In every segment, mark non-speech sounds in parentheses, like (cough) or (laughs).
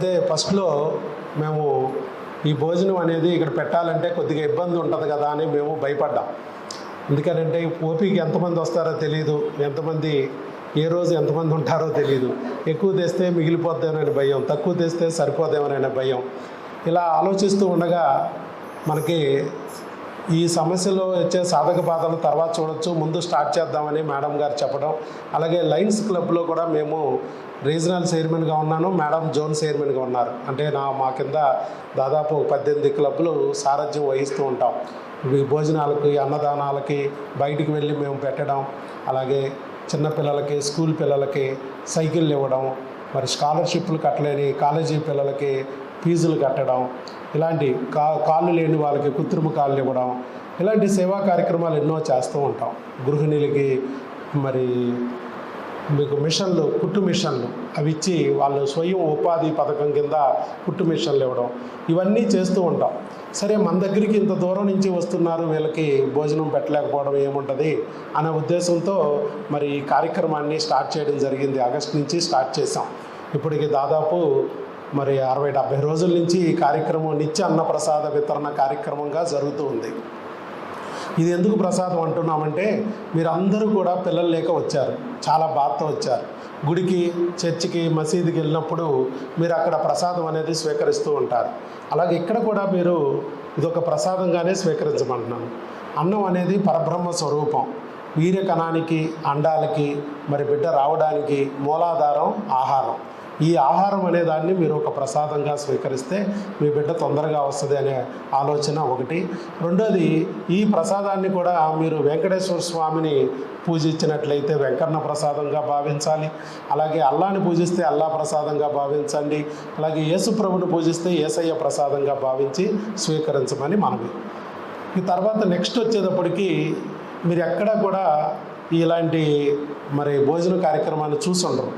అయితే ఫస్ట్లో మేము ఈ భోజనం అనేది ఇక్కడ పెట్టాలంటే కొద్దిగా ఇబ్బంది ఉంటుంది కదా అని మేము భయపడ్డాం. ఎందుకంటే ఓపీకి ఎంతమంది వస్తారో తెలియదు ఎంతమంది ఏ రోజు ఎంతమంది ఉంటారో తెలియదు ఎక్కువ తెస్తే మిగిలిపోద్దేమనే భయం తక్కువ తెస్తే సరిపోదేమనే భయం. ఇలా ఆలోచిస్తూ ఉండగా మనకి ఈ సమస్యలో వచ్చే సాధక బాధలు తర్వాత చూడొచ్చు. ముందు స్టార్ట్ చేద్దామని మేడం గారు చెప్పడం. అలాగే లయన్స్ క్లబ్లో కూడా మేము రీజనల్ చైర్మన్గా ఉన్నాను. మేడం జోన్ చైర్మన్గా ఉన్నారు. అంటే నా మా కింద దాదాపు పద్దెనిమిది క్లబ్లు సారథ్యం వహిస్తూ ఉంటాం. ఈ భోజనాలకి అన్నదానాలకి బయటికి వెళ్ళి మేము పెట్టడం. అలాగే చిన్నపిల్లలకి స్కూల్ పిల్లలకి సైకిళ్ళు ఇవ్వడం. మరి స్కాలర్షిప్లు కట్టలేని కాలేజీ పిల్లలకి ఫీజులు కట్టడం. ఇలాంటి కా కాళ్ళు లేని వాళ్ళకి కృత్రిమ కాళ్ళు ఇవ్వడం ఇలాంటి సేవా కార్యక్రమాలు ఎన్నో చేస్తూ ఉంటాం. గృహిణులకి మరి మీకు మిషన్లు కుట్టు మిషన్లు అవి ఇచ్చి వాళ్ళు స్వయం ఉపాధి పథకం కింద కుట్టు మిషన్లు ఇవ్వడం ఇవన్నీ చేస్తూ ఉంటాం. సరే మన దగ్గరికి ఇంత దూరం నుంచి వస్తున్నారు వీళ్ళకి భోజనం పెట్టలేకపోవడం ఏముంటుంది అనే ఉద్దేశంతో మరి ఈ కార్యక్రమాన్ని స్టార్ట్ చేయడం జరిగింది. ఆగస్ట్ నుంచి స్టార్ట్ చేసాం ఇప్పటికి దాదాపు మరి అరవై డెబ్బై రోజుల నుంచి ఈ కార్యక్రమం నిత్య అన్నప్రసాద వితరణ కార్యక్రమంగా జరుగుతూ ఉంది. ఇది ఎందుకు ప్రసాదం అంటున్నామంటే మీరు అందరూ కూడా పిల్లలు లేక వచ్చారు. చాలా బాధతో వచ్చారు. గుడికి చర్చికి మసీదుకి వెళ్ళినప్పుడు మీరు అక్కడ ప్రసాదం అనేది స్వీకరిస్తూ ఉంటారు. అలాగే ఇక్కడ కూడా మీరు ఇదొక ప్రసాదంగానే స్వీకరించమంటున్నాను. అన్నం అనేది పరబ్రహ్మ స్వరూపం. వీర్యకణానికి అండాలకి మరి బిడ్డ రావడానికి మూలాధారం ఆహారం. ఈ ఆహారం అనే దాన్ని మీరు ఒక ప్రసాదంగా స్వీకరిస్తే మీ బిడ్డ తొందరగా వస్తుంది అనే ఆలోచన ఒకటి. రెండోది ఈ ప్రసాదాన్ని కూడా మీరు వెంకటేశ్వర స్వామిని పూజించినట్లయితే వెంకన్న ప్రసాదంగా భావించాలి. అలాగే అల్లాని పూజిస్తే అల్లా ప్రసాదంగా భావించండి. అలాగే యేసుప్రభుని పూజిస్తే ఏసయ్య ప్రసాదంగా భావించి స్వీకరించమని మనవి. ఈ తర్వాత నెక్స్ట్ వచ్చేటప్పటికి మీరు ఎక్కడా కూడా ఇలాంటి మరి భోజన కార్యక్రమాన్ని చూసి ఉండరు.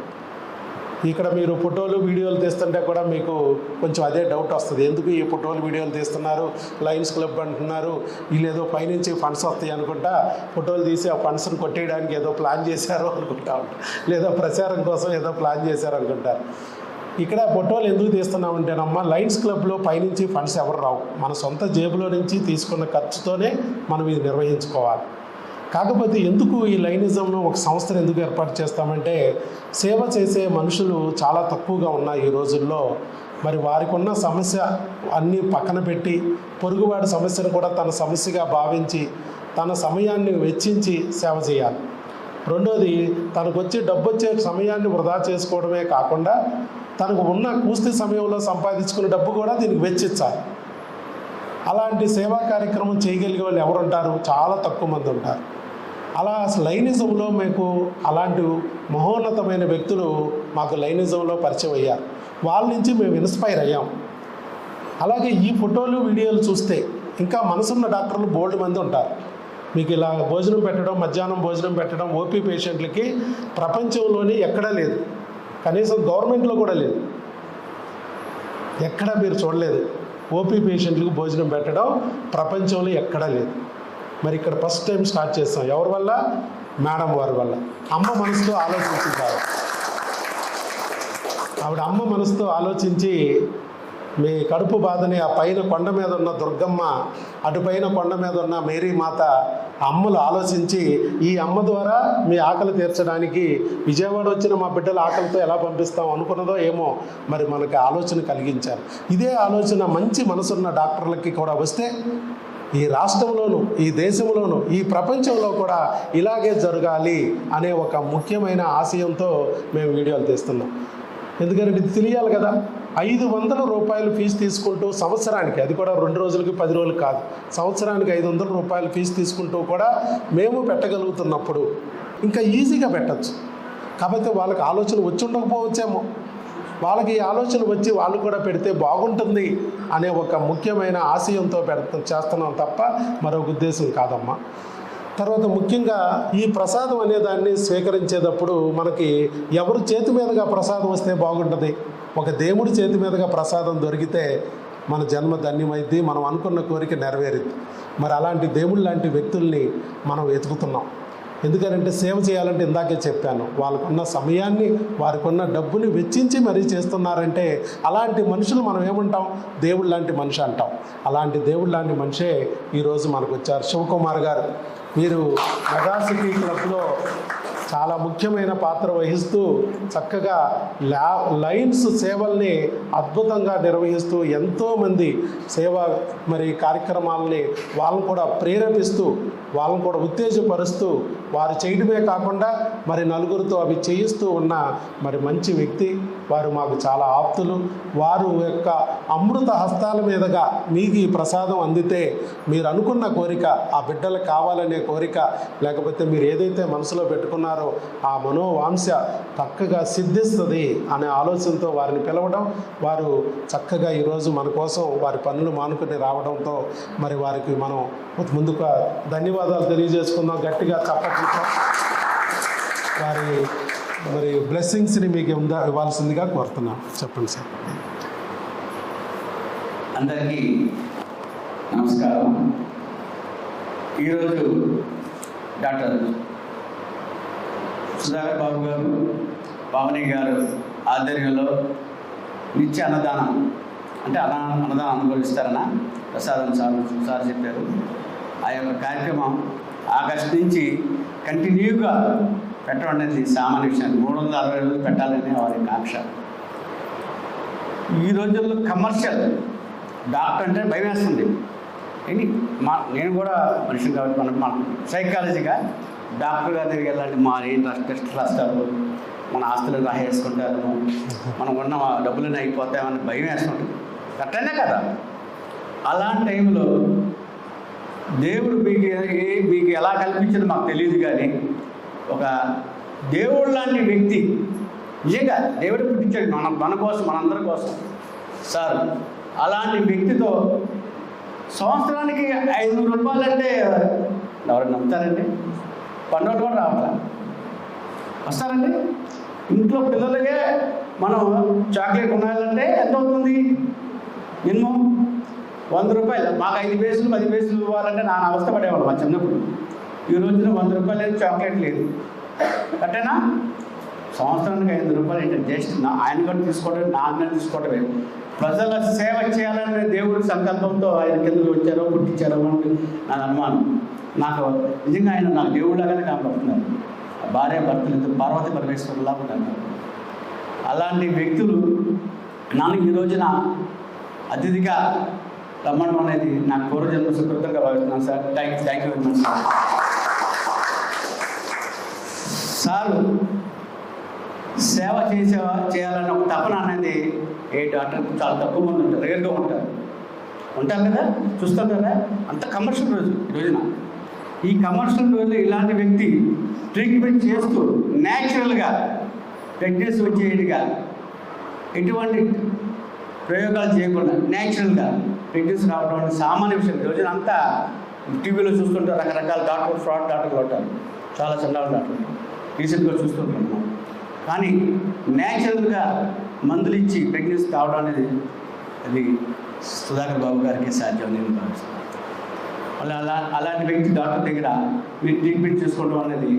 ఇక్కడ మీరు ఫోటోలు వీడియోలు తీస్తుంటే కూడా మీకు కొంచెం అదే డౌట్ వస్తుంది. ఎందుకు ఈ ఫోటోలు వీడియోలు తీస్తున్నారు? లయన్స్ క్లబ్ అంటున్నారు. వీళ్ళేదో ఏదో పైనుంచి ఫండ్స్ వస్తాయి అనుకుంటా ఫోటోలు తీసి ఆ ఫండ్స్ని కొట్టేయడానికి ఏదో ప్లాన్ చేశారు అనుకుంటా. ఉంటారు లేదా ప్రచారం కోసం ఏదో ప్లాన్ చేశారు అనుకుంటారు ఇక్కడ ఫోటోలు ఎందుకు తీస్తున్నామంటేనమ్మా లయన్స్ క్లబ్లో పైనుంచి ఫండ్స్ ఎవరు రావు. మన సొంత జేబులో నుంచి తీసుకున్న ఖర్చుతోనే మనం ఇది నిర్వహించుకోవాలి. కాకపోతే ఎందుకు ఈ లైనిజంను ఒక సంస్థను ఎందుకు ఏర్పాటు చేస్తామంటే సేవ చేసే మనుషులు చాలా తక్కువగా ఉన్నాయి ఈ రోజుల్లో. మరి వారికి ఉన్న సమస్య అన్నీ పక్కన పెట్టి పొరుగువాడి సమస్యను కూడా తన సమస్యగా భావించి తన సమయాన్ని వెచ్చించి సేవ చేయాలి. రెండోది తనకు వచ్చి డబ్బు వచ్చే సమయాన్ని వృధా చేసుకోవడమే కాకుండా తనకు ఉన్న కూస్తి సమయంలో సంపాదించుకున్న డబ్బు కూడా దీనికి వెచ్చించాలి అలాంటి సేవా కార్యక్రమం చేయగలిగే వాళ్ళు ఎవరుంటారు? చాలా తక్కువ మంది ఉంటారు. అలా లైనిజంలో మీకు అలాంటి మహోన్నతమైన వ్యక్తులు మాకు లైనిజంలో పరిచయం అయ్యారు. వాళ్ళ నుంచి మేము ఇన్స్పైర్ అయ్యాం. అలాగే ఈ ఫోటోలు వీడియోలు చూస్తే ఇంకా మనసున్న డాక్టర్లు బోల్డ్ మంది ఉంటారు. మీకు ఇలా భోజనం పెట్టడం మధ్యాహ్నం భోజనం పెట్టడం ఓపీ పేషెంట్లకి ప్రపంచంలోనే ఎక్కడా లేదు. కనీసం గవర్నమెంట్లో కూడా లేదు. ఎక్కడా మీరు చూడలేదు. ఓపీ పేషెంట్లకు భోజనం పెట్టడం ప్రపంచంలో ఎక్కడా లేదు. మరి ఇక్కడ ఫస్ట్ టైం స్టార్ట్ చేస్తాం. ఎవరి వల్ల? మేడం వారి వల్ల. అమ్మ మనసుతో ఆలోచించింది. ఆవిడ. ఆవిడ అమ్మ మనసుతో ఆలోచించి మీ కడుపు బాధని ఆ పైన కొండ మీద ఉన్న దుర్గమ్మ అటుపైన కొండ మీద ఉన్న మేరీ మాత అమ్మలు ఆలోచించి ఈ అమ్మ ద్వారా మీ ఆకలి తీర్చడానికి విజయవాడ వచ్చిన మా బిడ్డల ఆకలితో ఎలా పంపిస్తాం అనుకున్నదో ఏమో మరి మనకి ఆలోచన కలిగించారు. ఇదే ఆలోచన మంచి మనసున్న డాక్టర్లకి కూడా వస్తే ఈ రాష్ట్రంలోను ఈ దేశంలోను ఈ ప్రపంచంలో కూడా ఇలాగే జరగాలి అనే ఒక ముఖ్యమైన ఆశయంతో మేము వీడియోలు తీస్తున్నాం. ఎందుకంటే ఇది తెలియాలి కదా ఐదు వందల రూపాయలు ఫీజు తీసుకుంటూ సంవత్సరానికి అది కూడా రెండు రోజులకి పది రోజులు కాదు సంవత్సరానికి ఐదు వందల రూపాయలు ఫీజు తీసుకుంటూ కూడా మేము పెట్టగలుగుతున్నప్పుడు ఇంకా ఈజీగా పెట్టచ్చు. కాకపోతే వాళ్ళకి ఆలోచన వచ్చి ఉండకపోవచ్చేమో. వాళ్ళకి ఆలోచన వచ్చి వాళ్ళు కూడా పెడితే బాగుంటుంది అనే ఒక ముఖ్యమైన ఆశయంతో పెడత చేస్తున్నాం తప్ప మరొక ఉద్దేశం కాదమ్మా. తర్వాత ముఖ్యంగా ఈ ప్రసాదం అనే దాన్ని స్వీకరించేటప్పుడు మనకి ఎవరు చేతి మీదుగా ప్రసాదం వస్తే బాగుంటుంది? ఒక దేవుడి చేతి మీదుగా ప్రసాదం దొరికితే మన జన్మ ధన్యమైద్ది మనం అనుకున్న కోరిక నెరవేరుద్ది. మరి అలాంటి దేవుళ్ళు లాంటి వ్యక్తుల్ని మనం వెతుకుతున్నాం. ఎందుకంటే సేవ చేయాలంటే ఇందాకే చెప్పాను వాళ్ళకున్న సమయాన్ని వారికి ఉన్న డబ్బుని వెచ్చించి మరీ చేస్తున్నారంటే అలాంటి మనుషులు మనం ఏమంటాం? దేవుడు లాంటి మనిషి అంటాం. అలాంటి దేవుడు లాంటి మనిషే ఈరోజు మనకు వచ్చారు శివకుమార్ గారు మీరు మెగాసిటీ క్లబ్లో చాలా ముఖ్యమైన పాత్ర వహిస్తూ చక్కగా లా లైన్స్ సేవల్ని అద్భుతంగా నిర్వహిస్తూ ఎంతోమంది సేవ మరి కార్యక్రమాలని వాళ్ళని కూడా ప్రేరేపిస్తూ వాళ్ళని కూడా ఉత్తేజపరుస్తూ వారు చేయడమే కాకుండా మరి నలుగురితో అవి చేయిస్తూ ఉన్న మరి మంచి వ్యక్తి వారు మాకు చాలా ఆప్తులు. వారు యొక్క అమృత హస్తాల మీదుగా మీకు ఈ ప్రసాదం అందితే మీరు అనుకున్న కోరిక ఆ బిడ్డలకు కావాలనే కోరిక లేకపోతే మీరు ఏదైతే మనసులో పెట్టుకున్నారో ఆ మనోవాంశ చక్కగా సిద్ధిస్తుంది అనే ఆలోచనతో వారిని పిలవడం వారు చక్కగా ఈరోజు మన కోసం వారి పనులు మానుకుని రావడంతో మరి వారికి మనం ముందుగా ధన్యవాదాలు తెలియజేసుకుందాం. గట్టిగా చప్పట్లతో వారి మరి బ్లెస్సింగ్స్ని మీకు ఉందా ఇవ్వాల్సిందిగా కోరుతున్నాం. చెప్పండి సార్. అందరికీ నమస్కారం. ఈరోజు డాక్టర్ సుధాకర్ బాబు గారు భావని గారు ఆధ్వర్యంలో నిత్య అన్నదానం అంటే అన్న అన్నదానం అనుభవిస్తారన్న ప్రసాదం సార్ సార్ చెప్పారు. ఆ యొక్క కార్యక్రమం ఆగస్టు నుంచి కంటిన్యూగా పెట్టడం అనేది సామాన్య విషయం మూడు వందల అరవై రోజులు పెట్టాలనే వారి కాంక్ష. ఈ రోజుల్లో కమర్షియల్ డాక్టర్ అంటే భయం వేస్తుంది ఏంటి? మా నేను కూడా మనిషిని కాబట్టి మనం మన సైకాలజీగా డాక్టర్ గారి దగ్గరికి వెళ్ళాలంటే మా ఏం టెస్ట్ రాస్తారు. మన ఆస్తులు రాసేసుకుంటారు మనం ఉన్న డబ్బులన్నీ అయిపోతామని భయం వేస్తుంటుంది కరెక్టనే కదా. అలాంటి టైంలో దేవుడు మీకు ఏ- మీకు ఎలా కల్పించిందో మాకు తెలియదు కానీ ఒక దేవుడు లాంటి వ్యక్తి. నిజంగా దేవుడు పుట్టించాడు మన మన కోసం మనందరి కోసం. సార్ అలాంటి వ్యక్తితో సంవత్సరానికి ఐదు రూపాయలు అంటే ఎవరు నమ్ముతారండి? పండుగ కూడా రావట్లా వస్తారండి? ఇంట్లో పిల్లలకే మనం చాక్లెట్ కొనాలంటే ఎంత అవుతుంది మినిమం వంద రూపాయలు. మాకు ఐదు పేసులు పది పేసులు ఇవ్వాలంటే నా అవస్థ పడేవాళ్ళు మా చిన్నప్పుడు. ఈ రోజున వంద రూపాయలు లేదు చాక్లెట్ లేదు. కట్టేనా సంవత్సరానికి ఐదు రూపాయలు ఏంటంటే జస్ట్ నా ఆయన కూడా తీసుకోవడం నా అన్న తీసుకోవడమే. ప్రజల సేవ చేయాలనే దేవుడి సంకల్పంతో ఆయన కిందకు వచ్చారో పుట్టించారో అని నా అనుమానం. నాకు నిజంగా ఆయన నా దేవుళ్ళగానే కనపడుతున్నారు. భార్య భర్తలు ఇద్దరు పార్వతి పరమేశ్వరులా ఉంటారు. అలాంటి వ్యక్తులు నన్ను ఈ రోజున అతిథిగా రమ్మడం అనేది నా పూర్వజన్మ సుకృతంగా భావిస్తున్నాను sir. Thank thank you very much sir sir సేవ చేసే చేయాలన్న ఒక తపన అనేది ఏ డాక్టర్ చాలా తక్కువ మంది ఉంటారు రేర్గా ఉంటారు. ఉంటారు కదా? చూస్తారు కదా? అంత కమర్షియల్ రోజు రోజున. ఈ కమర్షియల్ రోజు ఇలాంటి వ్యక్తి ట్రీట్మెంట్ చేస్తూ న్యాచురల్గా ప్రెగ్నెన్సీ వచ్చేట్టుగా ఎటువంటి ప్రయోగాలు చేయకుండా న్యాచురల్గా ప్రెగ్నెన్సీ రావడం అనేది సామాన్య విషయం. రోజున అంతా టీవీలో చూస్తుంటే రకరకాల డాక్టర్ ఫ్రాడ్ డాక్టర్లు ఉంటారు. చాలా చండాల డాక్టర్లు. రీసెంట్గా చూస్తున్నాం కానీ న్యాచురల్గా మందులు ఇచ్చి ప్రెగ్నెన్సీ కావడం అనేది అది సుధాకర్ బాబు గారికి సాధ్యం నేను భావిస్తున్నాను. అలా అలా అలాంటి వ్యక్తి డాక్టర్ దగ్గర మీరు ట్రీట్మెంట్ చేసుకోవడం అనేది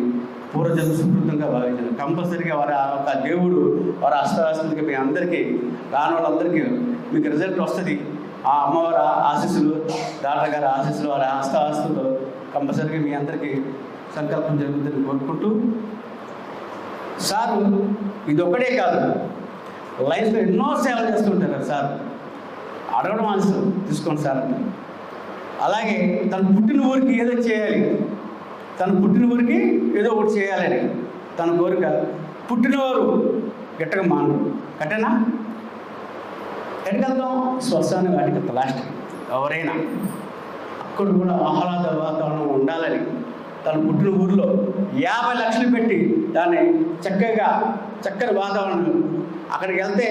పూర్వజన్మ సుకృతంగా భావించారు కంపల్సరీగా వారి ఆ ఒక దేవుడు వారి అష్టవాసంగా మీ అందరికీ రాని వాళ్ళందరికీ మీకు రిజల్ట్ వస్తుంది. ఆ అమ్మవారి ఆశీస్సులు డాక్టర్ గారి ఆశీస్సులు వారి హస్తాస్తులు కంపల్సరీగా మీ అందరికీ సంకల్పం జరుగుతుందని కోరుకుంటూ సారు ఇది ఒక్కటే కాదు. లైఫ్లో ఎన్నో సేవలు చేస్తుంటారు సార్. అడగడం ఆన్సర్ తీసుకోండి సార్. అలాగే తన పుట్టిన ఊరికి ఏదో చేయాలి. తన పుట్టిన ఊరికి ఏదో ఒకటి చేయాలని తన కోరిక పుట్టినవారు గట్టగా మానరు. కట్టేనా ఎక్కడికెళ్తాం? స్వస్థాన్ని వాటికి లాస్ట్. ఎవరైనా. అక్కడ కూడా ఆహ్లాద వాతావరణం ఉండాలని. తన పుట్టిన ఊర్లో యాభై లక్షలు పెట్టి దాన్ని చక్కగా చక్కని వాతావరణం అక్కడికి వెళ్తే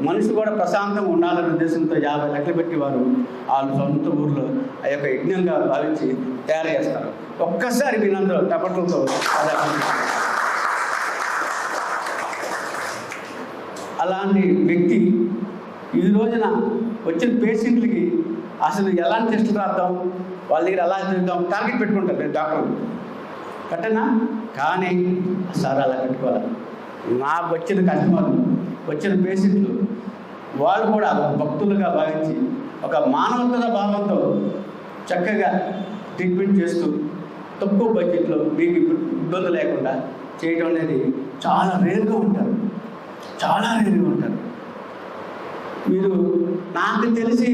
మనిషి కూడా ప్రశాంతంగా ఉండాలనే ఉద్దేశంతో యాభై లక్షలు పెట్టి వారు వాళ్ళ సొంత ఊర్లో ఆ యొక్క యజ్ఞంగా భావించి తయారు చేస్తారు. ఒక్కసారి వీళ్ళందరూ టపట్లతో అలాంటి వ్యక్తి ఈ రోజున వచ్చిన పేషెంట్లకి అసలు ఎలాంటి టెస్టులు రాద్దాం వాళ్ళ దగ్గర ఎలా తిరుగుతాం టార్గెట్ పెట్టుకుంటారు నేను డాక్టర్ కట్టనా కానీ సార్ అలా పెట్టుకోవాలి. నాకు వచ్చిన కస్టమర్లు వచ్చిన పేషెంట్లు వాళ్ళు కూడా భక్తులుగా భావించి ఒక మానవత్వ భావంతో చక్కగా ట్రీట్మెంట్ చేస్తూ తక్కువ బడ్జెట్లో మీకు ఇబ్బంది లేకుండా చేయడం అనేది చాలా రేరుగా ఉంటారు. చాలా రేరుగా ఉంటారు. మీరు నాకు తెలిసి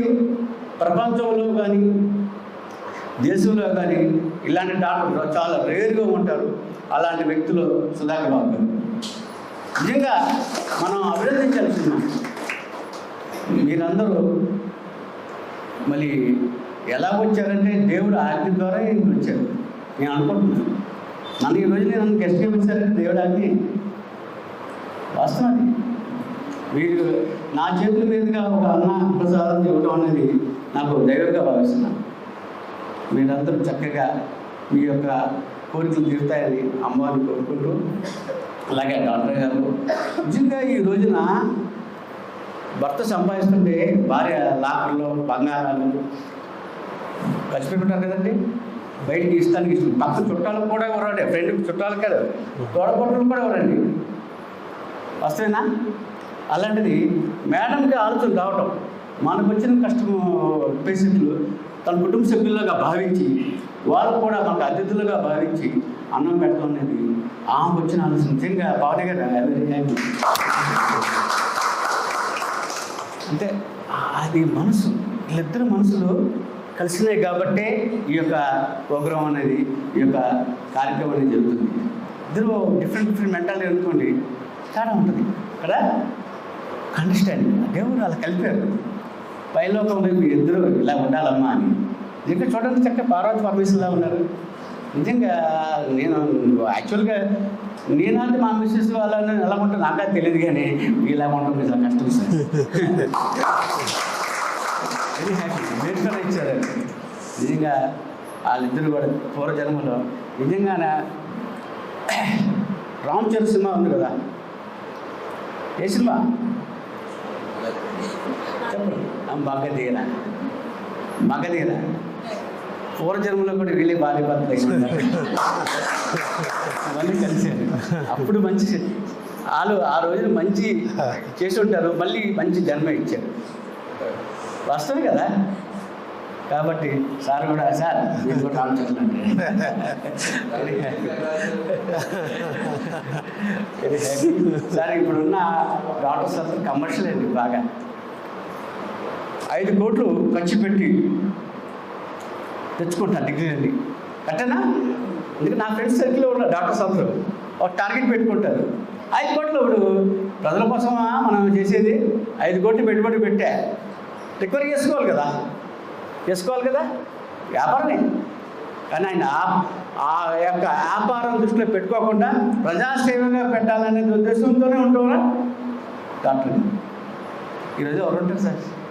ప్రపంచంలో కానీ దేశంలో కానీ ఇలాంటి డాక్టర్లు చాలా రేరుగా ఉంటారు. అలాంటి వ్యక్తులు సుధాకర్ బాబు గారు. నిజంగా మనం అభినందించాల్సింది మీరందరూ మళ్ళీ ఎలా వచ్చారంటే దేవుడు ఆజ్ఞ ద్వారా ఇంటికి వచ్చారు నేను అనుకుంటున్నాను. నన్ను ఈ రోజు నన్ను గెస్ట్గా పిలిచారంటే దేవుడు ఆజ్ఞ వాస్తవం మీరు నా చేతుల మీదుగా ఒక అన్న ప్రసాదం ఇవ్వడం అనేది నాకు దైవంగా భావిస్తున్నాను. మీరందరూ చక్కగా మీ యొక్క కోరికలు తీరుతాయని అమ్మవారిని కోరుకుంటూ అలాగే డాక్టర్ గారు. నిజంగా ఈ రోజున భర్త సంపాదిస్తుంటే భార్య లాకర్లో బంగారాలు ఖర్చు పెట్టుకుంటారు కదండి. బయటికి ఇస్తానికి ఇష్టం. పక్క చుట్టాలకు కూడా ఎవరండి? ఫ్రెండ్ చుట్టాలు కాదు. తోడపట్టులు కూడా ఎవరండి? వస్తేనా? అలాంటిది మేడంకి ఆలోచన రావటం. మనకు వచ్చిన కష్టం పేషెంట్లు తన కుటుంబ సభ్యులుగా భావించి వాళ్ళు కూడా మనకు అతిథులుగా భావించి అన్నం పెడతాం అనేది ఆమె వచ్చిన ఆలోచన నిజంగా పవన్ గారు అంటే అది మనసు వీళ్ళిద్దరు మనసులు కలిసినాయి కాబట్టే ఈ యొక్క ప్రోగ్రాం అనేది ఈ యొక్క కార్యక్రమం అనేది జరుగుతుంది. ఇద్దరు డిఫరెంట్ డిఫరెంట్ మెంటాలిటీ అనుకోండి తేడా ఉంటుంది. కదా? అండర్స్టాండింగ్ దేవుడు అలా కలిపారు. పైలోకం మీ ఇద్దరు ఇలా ఉండాలమ్మా అని. ఇంకా చూడడానికి చక్కగా పార్వతి పరమేశ్వరులా ఉన్నారు. నిజంగా నేను యాక్చువల్గా నేనంటే మా మిస్సెస్ వాళ్ళని ఎలా ఉంటాను నాకే తెలియదు కానీ ఇలా ఉంటుంది చాలా కష్టం సార్. వెరీ హ్యాపీ మీరు ఇచ్చారు. నిజంగా వాళ్ళిద్దరు కూడా పూర్వజన్మలో నిజంగానే రామ్ చరణ్ సినిమా ఉంది కదా. ఏ సినిమా? చెప్పండి ఆ మగధీర మగధీర పూర్వజన్మలో కూడా వీళ్ళే భార్య భర్త మళ్ళీ కలిశారు అప్పుడు మంచి వాళ్ళు ఆ రోజున మంచి చేసి ఉంటారు మళ్ళీ మంచి జన్మ ఇచ్చారు. వస్తుంది కదా. కాబట్టి సార్ కూడా సార్ మీరు కూడా ఆలోచించండి. సార్ ఇప్పుడున్న డాక్టర్స్ అందరూ కమర్షియల్ అండి బాగా. ఐదు కోట్లు ఖర్చు పెట్టి తెచ్చుకుంటాను డిగ్రీ కట్టనా? అందుకే నా ఫ్రెండ్స్ సర్కిల్లో ఉన్న డాక్టర్స్ అందరూ ఒక టార్గెట్ పెట్టుకుంటారు. ఐదు కోట్లు ఇప్పుడు ప్రజల కోసమా మనం చేసేది? ఐదు కోట్లు పెట్టుబడి పెట్టా. రికవరీ చేసుకోవాలి కదా. చేసుకోవాలి కదా? వ్యాపారమే. కానీ ఆయన ఆ- ఆ యొక్క వ్యాపారం దృష్టిలో పెట్టుకోకుండా ప్రజాసేవగా పెట్టాలనే ఉద్దేశంతోనే ఉంటారా డాక్టర్. ఈరోజు ఎవరు ఉంటారు సార్?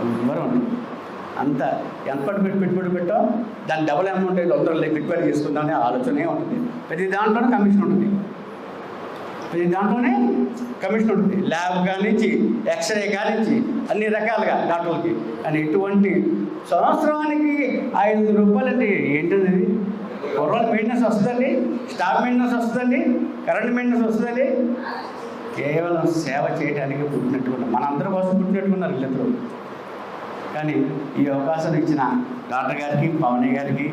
ఎవరు అంత ఎంత పెట్టి పెట్టుబడి పెట్టాం. దాని డబుల్ అమౌంట్ అందరూ పెట్టుబడి చేసుకుందామనే ఆలోచనే ఉంటుంది. ప్రతి దాంట్లోనే కమిషన్ ఉంటుంది. ప్రతి దాంట్లోనే కమిషన్ ఉంటుంది. ల్యాబ్ కానించి ఎక్స్రే కానించి అన్ని రకాలుగా డాక్టర్లకి. కానీ ఎటువంటి సంవత్సరానికి ఐదు రూపాయలు అంటే ఏంటది? కుర్రోళ్ళ మెయింటెనెన్స్ వస్తుందండి. స్టాఫ్ మెయింటెనెన్స్ వస్తుందండి. కరెంట్ మెయింటెనెన్స్ వస్తుందండి. కేవలం సేవ చేయడానికి పుట్టినట్టుకున్నారు మన అందరి కోసం పుట్టినట్టుకున్నారు వీళ్ళిద్దరూ. కానీ ఈ అవకాశం ఇచ్చిన డాక్టర్ గారికి పవని గారికి.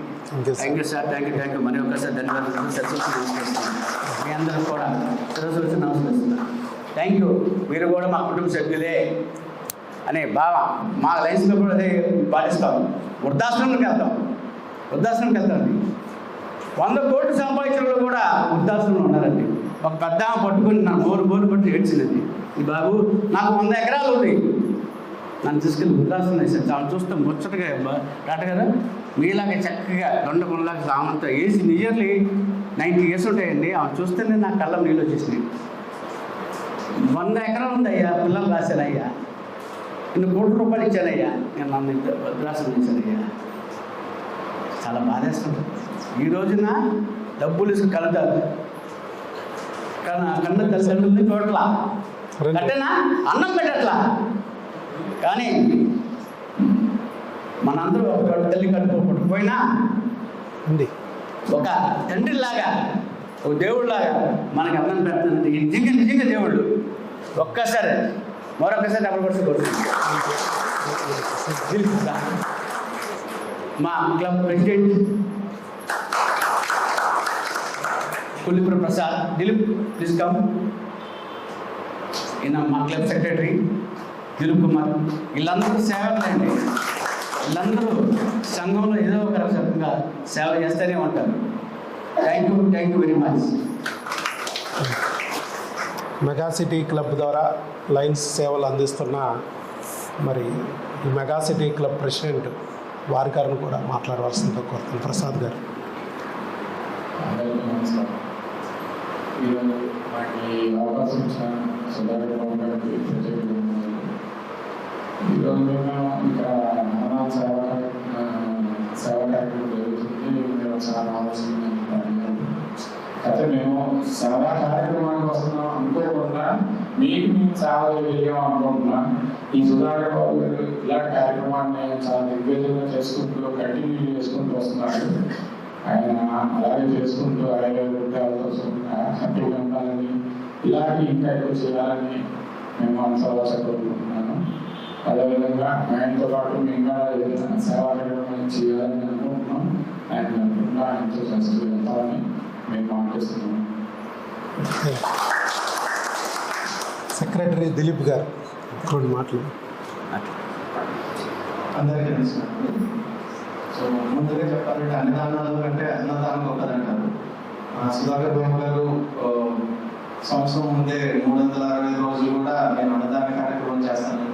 Thank you sir thank you thank you మరి ఒకసారి ధన్యవాదాలు సరస్వతి నమస్కరిస్తున్నాను. మీ అందరూ కూడా సరస్వతి నమస్కరిస్తున్నాను థ్యాంక్ యూ మీరు కూడా మా కుటుంబ సభ్యులే అనే భావ మా లైఫ్లో కూడా అదే పాటిస్తాం. వృద్ధాశ్రమంకి వెళ్తాం. వృద్ధాశ్రమంకి వెళ్తామండి వంద కోట్లు సంపాదించిన వాళ్ళు కూడా వృద్ధాశ్రమంలో ఉన్నారండి. ఒక పెద్ద పట్టుకుని నా బోరు బోరు పట్టి ఏడ్చిందండి. ఈ బాబు నాకు వంద ఎకరాలు ఉంది. నన్ను తీసుకెళ్ళి వృద్ధాశ్రమం వేసాను ఆమె చూస్తే ముచ్చటగా డాక్టర్ గారు మీలాగే చక్కగా దొండ కొనలాగా ఆమెతో ఏసి నియర్లీ నైంటీ ఇయర్స్ ఉంటాయండి. ఆమె చూస్తేనే నా కళ్ళ నీళ్ళు వచ్చేసినాయి. వంద ఎకరాలు ఉందయ్యా పిల్లలు రాశానయ్యా ఇన్ని కోట్ల రూపాయలు ఇచ్చానయ్యా నేను నన్ను వృద్ధాశ్రమం ఇచ్చానయ్యా చాలా బాధేస్తుంది ఈ రోజున డబ్బులు ఇసుకు కలదాలు కన్న కన్న తల్లిదండ్రులని చూడట్లా. అంటేనా అన్నం పెట్టట్లా. కానీ మనందరూ ఒక తల్లి కట్టుకోకపోయినా ఉంది. ఒక తండ్రిలాగా ఒక దేవుడిలాగా మనకి అన్నం పెడుతుంది నిజంగా నిజంగా దేవుళ్ళు. ఒక్కసారి మరొకసారి డబ్బులు కొడుతూ కొడుతుంది. మా club president Kullipuram Prasad Dilip please come ఈయన మా క్లబ్ సెక్రటరీ. దిలీప్ కుమార్ వీళ్ళందరూ సేవకులండి. వీళ్ళందరూ సంఘంలో ఏదో ఒక రకంగా సేవ చేస్తూనే ఉంటారు. Thank you thank you very much mega city club ద్వారా లైన్స్ సేవలు అందిస్తున్న మరి ఈ మెగా సిటీ క్లబ్ ప్రెసిడెంట్ వారి గారిని కూడా మాట్లాడవలసిందిగా కోరుతాను ప్రసాద్ గారు. అందరికీ నమస్కారం. ఈరోజు ఈ అవకాశం ఇచ్చిన సుధాకర్ గారికి ఈరోజు మేము ఇక్కడ అన్నదాన సేవ ఆ, సేవ కార్యక్రమం జరుగుతుంది. మేము చాలా ఆలోచన అయితే మేము సేవా కార్యక్రమానికి వస్తున్నాం అనుకోకుండా మీకు మేము సేవ చేయగలిగాం అనుకుంటున్నా. ఈ సుధాకర్ బాబు గారు ఇలాంటి కార్యక్రమాన్ని చాలా దిగ్విజయంగా చేసుకుంటూ కంటిన్యూ చేసుకుంటూ వస్తున్నాడు. ఆయన అలాగే చేసుకుంటూ అలాగే వృద్ధాలతో హ్యాపీగా ఉండాలని ఇలాంటి ఇంకా ఎక్కువ చేయాలని మేము మనసారా కోరుకుంటున్నాను అదేవిధంగా ఆయనతో పాటు ఏదైనా సేవా కార్యక్రమం చేయాలని అనుకుంటున్నాం. ఆయన అనుకుంటున్నా ఆయనతో చేస్తూ వెళ్తామని మేము మాటిస్తున్నాం సెక్రటరీ దిలీప్ గారు రెండు మాటలు. అందరికీ నమస్కారం. సో ముందుగా చెప్పాలంటే అన్నదానాలు కంటే అన్నదానం గొప్పదంటారు సుధాకర్ బాబు గారు సంవత్సరం ముందే మూడు వందల అరవై రోజులు కూడా నేను అన్నదాన కార్యక్రమం అనుకుంటున్నాను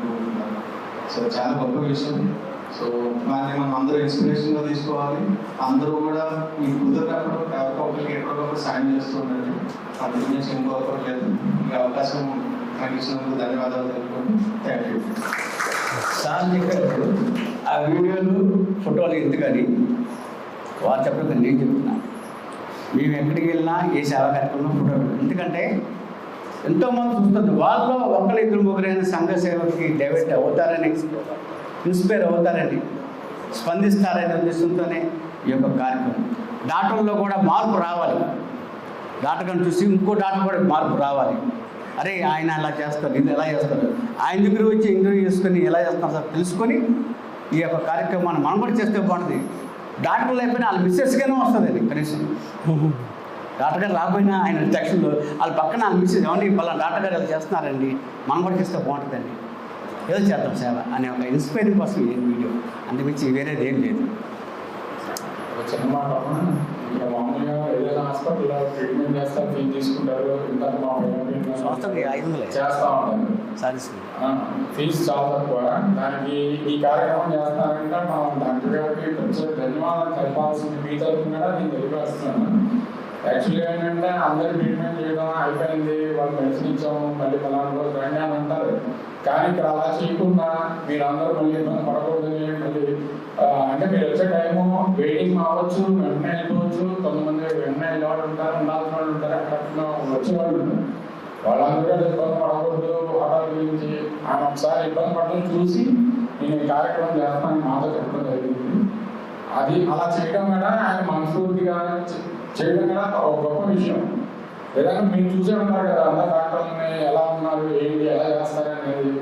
సో చాలా గొప్ప విషయం. సో దాన్ని మనం అందరూ ఇన్స్పిరేషన్గా తీసుకోవాలి. అందరూ కూడా ఈ కుదిరినప్పుడు ఒకరికి ఎప్పటికప్పుడు సాయం చేస్తూ ఉండండి అందుకు నుంచి ఇంకోకట్లేదు ఈ అవకాశం నాకు ఇచ్చినందుకు ధన్యవాదాలు తెలుపుకుంటూ థ్యాంక్ యూ సార్ చెప్పారు ఆ వీడియోలు ఫోటోలు ఎందుకని? వాట్సాప్లో నేను చెప్తున్నా. మేము ఎక్కడికి వెళ్ళినా ఏ సేవా కార్యక్రమంలో ఫోటో ఎందుకంటే ఎంతోమంది చూస్తుంది వాళ్ళలో ఒకరు ఇద్దరు ముగ్గురైన సంఘ సేవకి డైవర్ట్ అవుతారని ఇన్స్పైర్ అవుతారని స్పందిస్తారనే ఉద్దేశంతోనే ఈ యొక్క కార్యక్రమం. డాక్టర్లో కూడా మార్పు రావాలి. డాక్టర్ని చూసి ఇంకో డాక్టర్ కూడా మార్పు రావాలి. అరే ఆయన అలా చేస్తారు ఇది ఎలా చేస్తారు ఆయన దగ్గర వచ్చి ఇంటర్వ్యూ చేసుకొని ఎలా చేస్తారు సార్ తెలుసుకొని ఈ యొక్క కార్యక్రమాన్ని మనం కూడా చేస్తే బాగుంటుంది. డాక్టర్లు అయిపోయినా వాళ్ళ మిస్సెస్గానే వస్తుందండి కనీసం. (laughs) డాక్టర్ గారు రాకపోయినా ఆయన సెక్షన్లో వాళ్ళ పక్కన వాళ్ళ మిస్సెస్ ఏమండి పలానా డాక్టర్ గారు ఇలా చేస్తున్నారండి మనం కూడా చేస్తే బాగుంటుందండి. ఏదో చేద్దాం సేవ అనే ఒక ఇన్స్పైరింగ్ కోసం ఈ వీడియో. అంతమించి వేరేది ఏం లేదు. చిన్న మాట మామూలుగా ఏదైనా హాస్పిటల్లో ట్రీట్మెంట్ చేస్తారు ఫీజు తీసుకుంటారు ఇంత ఐదు వందలే. చేస్తా ఉంటారు. ఫీజు చాలా తక్కువ దానికి ఈ కార్యక్రమం చేస్తానంటే మా డాక్టర్ గారికి కొంచెం ధన్యవాదాలు తెలపాల్సింది మీ తరఫున కూడా నేను తెలియపరుస్తున్నాను. యాక్చువల్గా ఏంటంటే అందరు ట్రీట్మెంట్ చేయడం అయిపోయింది వాళ్ళు మెడిసిన్ ఇచ్చాము మళ్ళీ పలానా రోజు రండి అని అంటారు. కానీ ఇక్కడ అలా చేయకుండా మీరు అందరూ మళ్ళీ ఇబ్బంది పడకూడదని మళ్ళీ అంటే మీరు వచ్చే టైము వెయిటింగ్ అవ్వచ్చు వెంటనే వెళ్ళిపోవచ్చు. కొంతమంది వెంటనే వెళ్ళేవాళ్ళు ఉంటారు ఉండాల్సిన వాళ్ళు ఉంటారు అక్కడ వచ్చేవాళ్ళు ఉంటారు. వాళ్ళందరూ ఇబ్బంది పడకూడదు హోటల్ గురించి. ఆయన ఒకసారి ఇబ్బంది పడడం చూసి నేను ఈ కార్యక్రమం చేస్తానని మాతో చెప్పడం జరిగింది. అది అలా చేయడం కూడా ఆయన మనస్ఫూర్తిగా చేయడం కూడా ఒక గొప్ప విషయం. ఏదైనా మీరు చూసే ఉంటారు కదా అందరు డాక్టర్లని ఎలా ఉన్నారు? ఏంటి? ఎలా చేస్తారు? అనేది.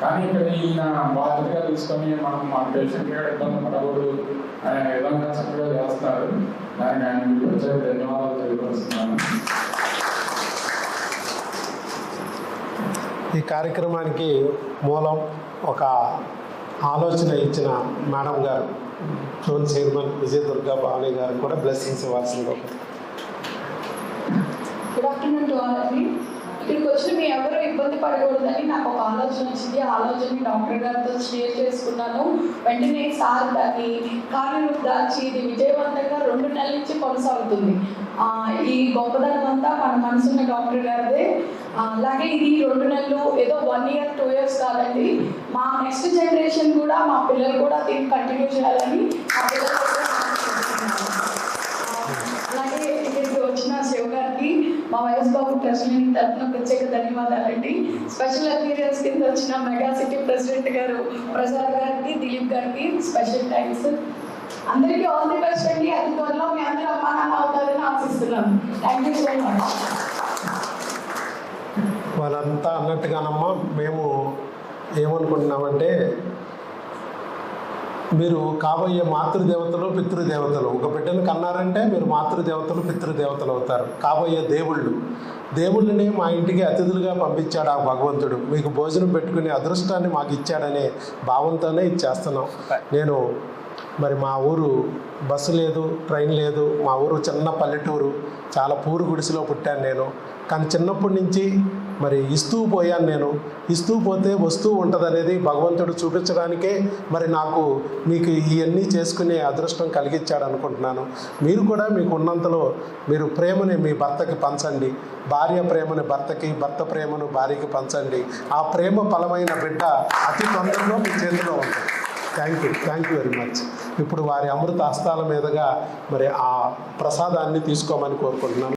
కానీ ఇక్కడ ఈయన బాధ్యతగా తీసుకొని మనం మా పేషెంట్ కూడా ఇబ్బంది పడకూడదు అనే విధంగా చక్కగా చేస్తారు. దానికి ఆయన వచ్చే ధన్యవాదాలు తెలియపరుస్తున్నాను. ఈ కార్యక్రమానికి మూలం ఒక ఆలోచన ఇచ్చిన మేడం గారు జోన్ చైర్మన్ విజయ దుర్గా భవానీ గారు కూడా బ్లెస్సింగ్స్ ఇవ్వాల్సింది ఒకటి గుడ్ ఆఫ్టర్నూన్ టు ఆల్ అండి ఇక్కడికి వచ్చిన మీ ఎవరు ఇబ్బంది పడకూడదని నాకు ఒక ఆలోచన వచ్చింది. ఆ ఆలోచనని డాక్టర్ గారితో షేర్ చేసుకున్నాను. వెంటనే సార్ దాన్ని కార్యరూపు దాల్చి ఇది విజయవంతంగా రెండు నెలల నుంచి కొనసాగుతుంది. ఈ గొప్పదనం అంతా మన మనసున్న డాక్టర్ గారిదే. అలాగే ఇది రెండు నెలలు ఏదో వన్ ఇయర్ టూ ఇయర్స్ కాదండి. మా నెక్స్ట్ జనరేషన్ కూడా మా పిల్లలు కూడా దీన్ని కంటిన్యూ చేయాలని మా పిల్లలు అలాగే ఇక్కడికి వచ్చిన శివ గారికి మా వైఎస్ బాబు ట్రస్ట్ తరఫున ప్రత్యేక ధన్యవాదాలండి. స్పెషల్ అపీరియన్స్ కింద వచ్చిన మెగా సిటీ ప్రెసిడెంట్ గారు ప్రసాద్ గారికి దిలీప్ గారికి స్పెషల్ థ్యాంక్స్ అందరికీ ఆల్ ది బెస్ట్ అండి. అతి త్వరలో మీ అందరూ అమ్మా నాన్న అవుతారని ఆశిస్తున్నాను. థ్యాంక్ యూ సో మచ్ వాళ్ళంతా అన్నట్టుగానమ్మా మేము ఏమనుకుంటున్నామంటే మీరు కాబోయే మాతృదేవతలు పితృదేవతలు. ఒక బిడ్డను కన్నారంటే మీరు మాతృదేవతలు పితృదేవతలు అవుతారు. కాబోయే దేవుళ్ళు. దేవుళ్ళని మా ఇంటికి అతిథులుగా పంపించాడు ఆ భగవంతుడు. మీకు భోజనం పెట్టుకునే అదృష్టాన్ని మాకు ఇచ్చాడనే భావంతోనే ఇది చేస్తున్నాం. నేను మరి మా ఊరు బస్సు లేదు ట్రైన్ లేదు. మా ఊరు చిన్న పల్లెటూరు. చాలా పూరు గుడిసెలో పుట్టాను నేను. కానీ చిన్నప్పటి నుంచి మరి ఇస్తూ పోయాను నేను. ఇస్తూ పోతే వస్తూ ఉంటుంది భగవంతుడు చూపించడానికే మరి నాకు మీకు ఇవన్నీ చేసుకునే అదృష్టం కలిగించాడు అనుకుంటున్నాను. మీరు కూడా మీకు ఉన్నంతలో మీరు ప్రేమని మీ భర్తకి పంచండి. భార్య ప్రేమని భర్తకి భర్త ప్రేమను భార్యకి పంచండి. ఆ ప్రేమ ఫలమైన బిడ్డ అతి తొందరలో మీ చేతిలో ఉంటుంది. Thank you thank you very much ఇప్పుడు వారి అమృత హస్తాల మీదుగా మరి ఆ ప్రసాదాన్ని తీసుకోమని కోరుకుంటున్నాను.